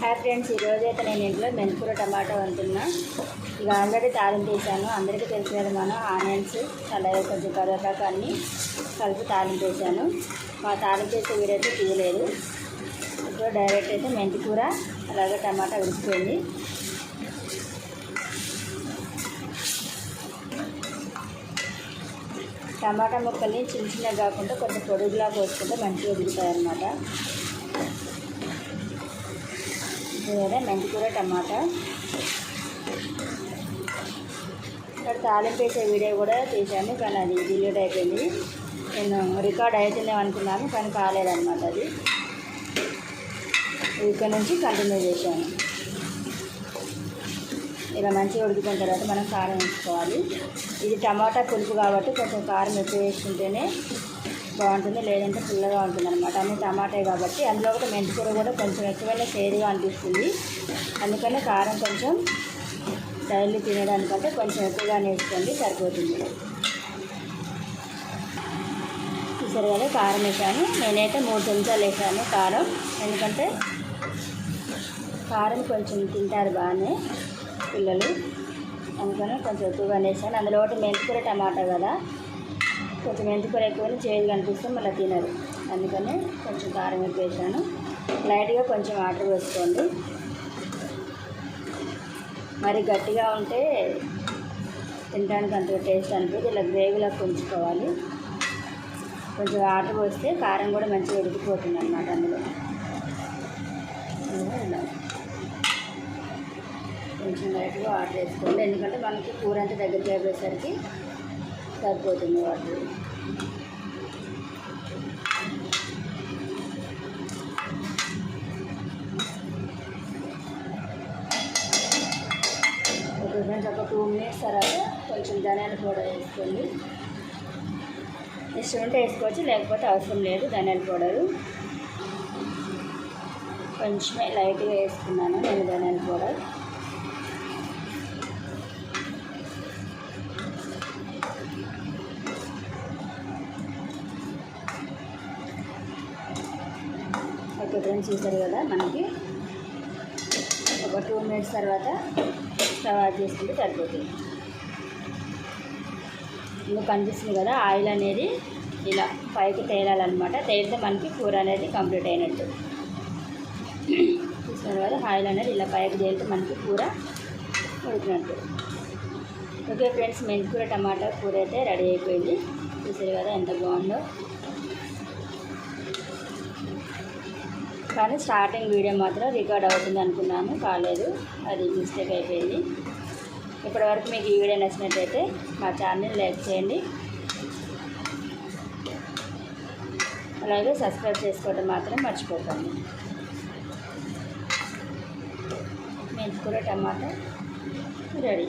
Hi friends ఈరోజు అయితే నేను ఇంట్లో మెంతికూర టమాటా వండుతున్నా. ఇక ఆల్రెడీ తాలింపు వేసాను అందరికీ తెలిసిన మనం ఆనియన్స్ అలాగే కొంచెం కరివేపాకు అన్నీ కలిపి తాలింపు వేసాను మా తాలింపు వేసే వీడైతే తీయలేదు ఇప్పుడు డైరెక్ట్ అయితే మెంతికూర అలాగే టమాటా ఉడికిపోయింది. టమాటా ముక్కల్ని చిన్న చిన్నగా కాకుండా కొంచెం పొడుగులా కోసుకుంటే మంచిగా ఉడుకుతాయి అన్నమాట లేదా మెంతికూర టమాటా. ఇక్కడ తాలింపు వేసే వీడియో కూడా చేశాను కానీ అది డిలీట్ అయిపోయింది. నేను రికార్డ్ అవుతుందేమో అనుకున్నాను కానీ కాలేదన్నమాట అది. ఇక్కడ నుంచి కంటిన్యూ చేశాను. ఇలా మంచిగా ఉడికిన తర్వాత మనం కారం వేసుకోవాలి. ఇది టమాటా పులుపు కాబట్టి కొంచెం కారం ఎక్కువ వేసుకుంటేనే బాగుంటుంది లేదంటే పుల్లగా ఉంటుంది అనమాట అన్ని టమాటాయి కాబట్టి అందులో కూడా మెంతికూర కూడా కొంచెం ఎక్కువైనా చేదుగా అనిపిస్తుంది. అందుకనే కారం కొంచెం డైలీ తినడానికంటే కొంచెం ఎక్కువగా వేసుకోండి సరిపోతుంది. చూసారు కదా కారం వేసాను. నేనైతే మూడు చెంచాలు వేసాను కారం. ఎందుకంటే కారం కొంచెం తింటారు బాగానే పిల్లలు. అందుకని కొంచెం ఎక్కువగా వేసాను. అందులో ఒకటి మెంతికూర టమాటా కదా కొంచెం మెంతికూర ఎక్కువ చేదు కనిపిస్తే మళ్ళీ తినరు. అందుకని కొంచెం కారం ఎక్కువ వేసాను. లైట్గా కొంచెం వాటర్ వేసుకోండి మరి గట్టిగా ఉంటే తినడానికి అంత టేస్ట్ అనిపిస్తుంది ఇలా గ్రేవీలా ఉంచుకోవాలి కొంచెం వాటర్ పోస్తే కారం కూడా మంచిగా ఉడికిపోతుంది అన్నమాట అందులో. కొంచెం లైట్గా వాటర్ వేసుకోండి. ఎందుకంటే మనకి కూర అంతా దగ్గరికి అయిపోయేసరికి సరిపోతుంది వాటర్ ఒక ఫ్రెండ్స్ ఒక టూ మినిట్స్ తర్వాత కొంచెం ధనియాల పౌడర్ వేసుకోండి. ఇష్టం ఉంటే వేసుకోవచ్చు లేకపోతే అవసరం లేదు ధనియాల పౌడరు. కొంచెమే లైట్గా వేసుకున్నాను నేను ధనియాల పౌడర్. ఓకే చేశారు కదా మనకి. ఒక టూ మినిట్స్ తర్వాత స్టవ్ ఆఫ్ చేసుకుంటే సరిపోతుంది. ఇంకా కనిపిస్తుంది కదా ఆయిల్ అనేది ఇలా పైకి తేలాలన్నమాట. తేలితే మనకి కూర అనేది కంప్లీట్ అయినట్టు. చూసిన కదా ఆయిల్ అనేది ఇలా పైకి తేలితే మనకి కూర ఉడికినట్టు. ఓకే ఫ్రెండ్స్ మెంతికూర టమాటా కూర అయితే రెడీ అయిపోయింది. చూసారు కదా ఎంత బాగుందో. కానీ స్టార్టింగ్ వీడియో మాత్రం రికార్డ్ అవుతుంది అనుకున్నాను కాలేదు. అది మిస్టేక్ అయిపోయింది. ఇప్పటివరకు మీకు ఈ వీడియో నచ్చినట్టయితే మా ఛానల్ లైక్ చేయండి. అలాగే సబ్స్క్రైబ్ చేసుకోవడం మాత్రం మర్చిపోకండి. మెంతికూర టమాటా రెడీ.